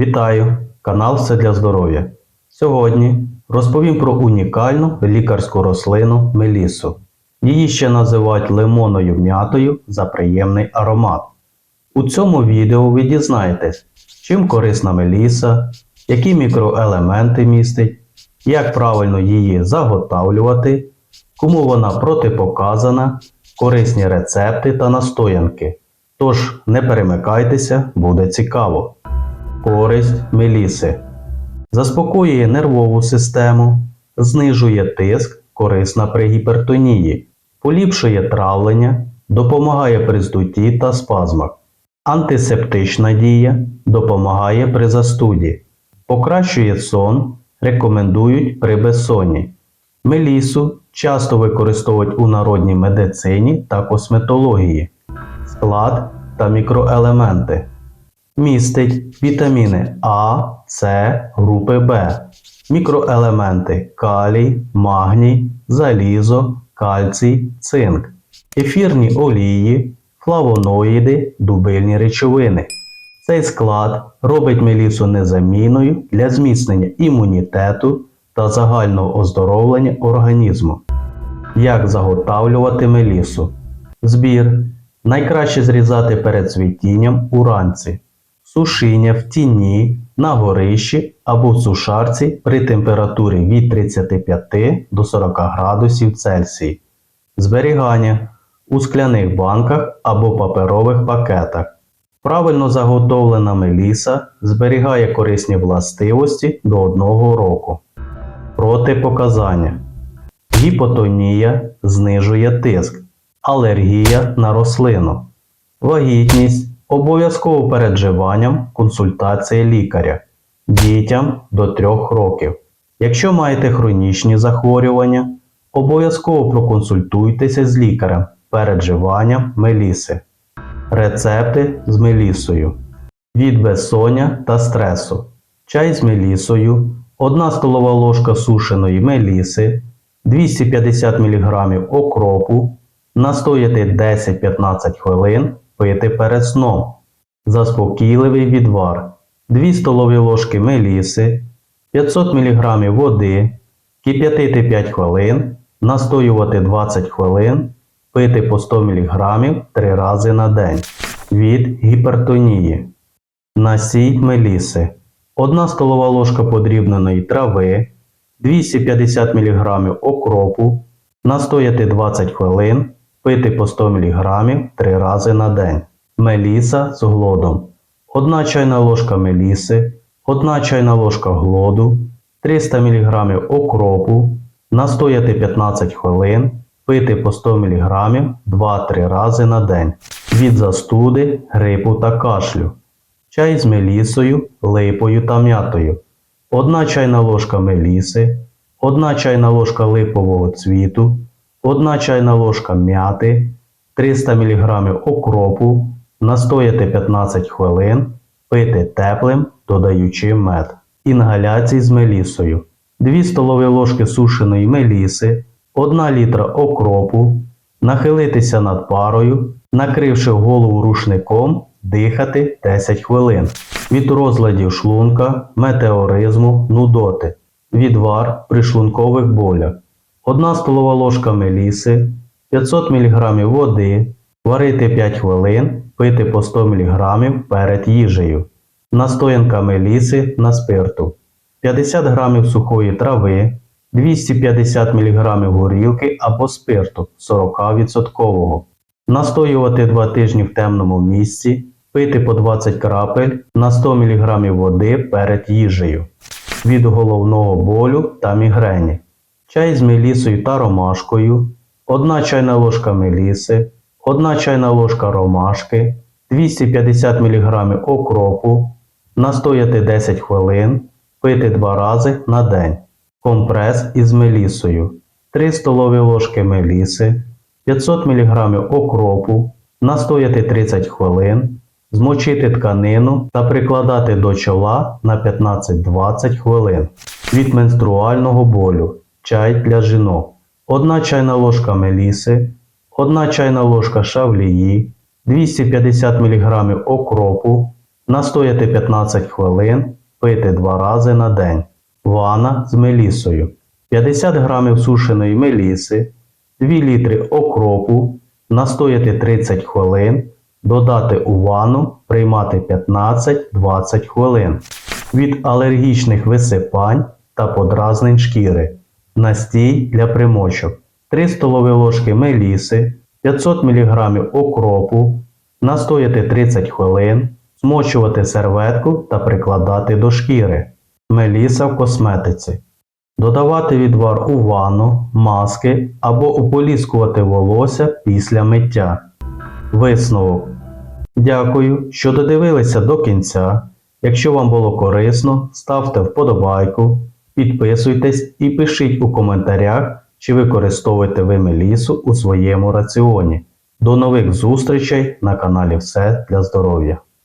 Вітаю! Канал Все для здоров'я. Сьогодні розповім про унікальну лікарську рослину мелісу. Її ще називають лимонною м'ятою за приємний аромат. У цьому відео ви дізнаєтесь, чим корисна меліса, які мікроелементи містить, як правильно її заготавлювати, кому вона протипоказана, корисні рецепти та настоянки. Тож не перемикайтеся, буде цікаво. Користь меліси. Заспокоює нервову систему, знижує тиск, корисна при гіпертонії, поліпшує травлення, допомагає при здутті та спазмах. Антисептична дія допомагає при застуді, покращує сон, рекомендують при безсонні. Мелісу часто використовують у народній медицині та косметології. Склад та мікроелементи. Містить вітаміни А, С, групи В, мікроелементи калій, магній, залізо, кальцій, цинк, ефірні олії, флавоноїди, дубильні речовини. Цей склад робить мелісу незамінною для зміцнення імунітету та загального оздоровлення організму. Як заготавлювати мелісу? Збір. Найкраще зрізати перед цвітінням уранці. Сушіння в тіні, на горищі або в сушарці при температурі від 35 до 40 градусів Цельсії. Зберігання у скляних банках або паперових пакетах. Правильно заготовлена меліса зберігає корисні властивості до 1 року. Протипоказання. Гіпотонія знижує тиск. Алергія на рослину. Вагітність. Обов'язково перед вживанням консультація лікаря. Дітям до 3 років. Якщо маєте хронічні захворювання, обов'язково проконсультуйтеся з лікарем перед вживанням меліси. Рецепти з мелісою. Від безсоння та стресу. Чай з мелісою, 1 столова ложка сушеної меліси, 250 мг окропу, настояти 10-15 хвилин, пити перед сном. Заспокійливий відвар. 2 столові ложки меліси, 500 мг води, кип'ятити 5 хвилин, настоювати 20 хвилин, пити по 100 мг 3 рази на день. Від гіпертонії. Насій меліси. 1 столова ложка подрібненої трави, 250 мг окропу, настояти 20 хвилин, пити по 100 мг 3 рази на день. Меліса з глодом. 1 чайна ложка меліси, 1 чайна ложка глоду, 300 мг окропу, настояти 15 хвилин, пити по 100 мг 2-3 рази на день. Від застуди, грипу та кашлю. Чай з мелісою, липою та м'ятою. 1 чайна ложка меліси, 1 чайна ложка липового цвіту, 1 чайна ложка м'яти, 300 мг окропу, настояти 15 хвилин, пити теплим, додаючи мед. Інгаляції з мелісою. 2 столові ложки сушеної меліси, 1 літра окропу, нахилитися над парою, накривши голову рушником, дихати 10 хвилин. Від розладів шлунка, метеоризму, нудоти. Відвар при шлункових болях. 1 столова ложка меліси, 500 мг води, варити 5 хвилин, пити по 100 мг перед їжею. Настоянка меліси на спирту. 50 г сухої трави, 250 мг горілки або спирту 40%. Настоювати 2 тижні в темному місці, пити по 20 крапель на 100 мг води перед їжею. Від головного болю та мігрені. Чай з мелісою та ромашкою, 1 чайна ложка меліси, 1 чайна ложка ромашки, 250 мг окропу, настояти 10 хвилин, пити 2 рази на день. Компрес із мелісою, 3 столові ложки меліси, 500 мг окропу, настояти 30 хвилин, змочити тканину та прикладати до чола на 15-20 хвилин. Від менструального болю. Чай для жінок. 1 чайна ложка меліси, 1 чайна ложка шавлії, 250 мг окропу, Настояти 15 хвилин, пити 2 рази на день. Ванна з мелісою. 50 грамів сушеної меліси, 2 літри окропу, настояти 30 хвилин, додати у ванну, приймати 15-20 хвилин. Від алергічних висипань та подразнень шкіри. Настій для примочок. 3 столові ложки меліси, 500 мг окропу, настояти 30 хвилин, змочувати серветку та прикладати до шкіри. Меліса в косметиці. Додавати відвар у ванну, маски або уполіскувати волосся після миття. Висновок. Дякую, що додивилися до кінця. Якщо вам було корисно, ставте вподобайку, підписуйтесь і пишіть у коментарях, чи використовуєте ви мелісу у своєму раціоні. До нових зустрічей на каналі Все для здоров'я.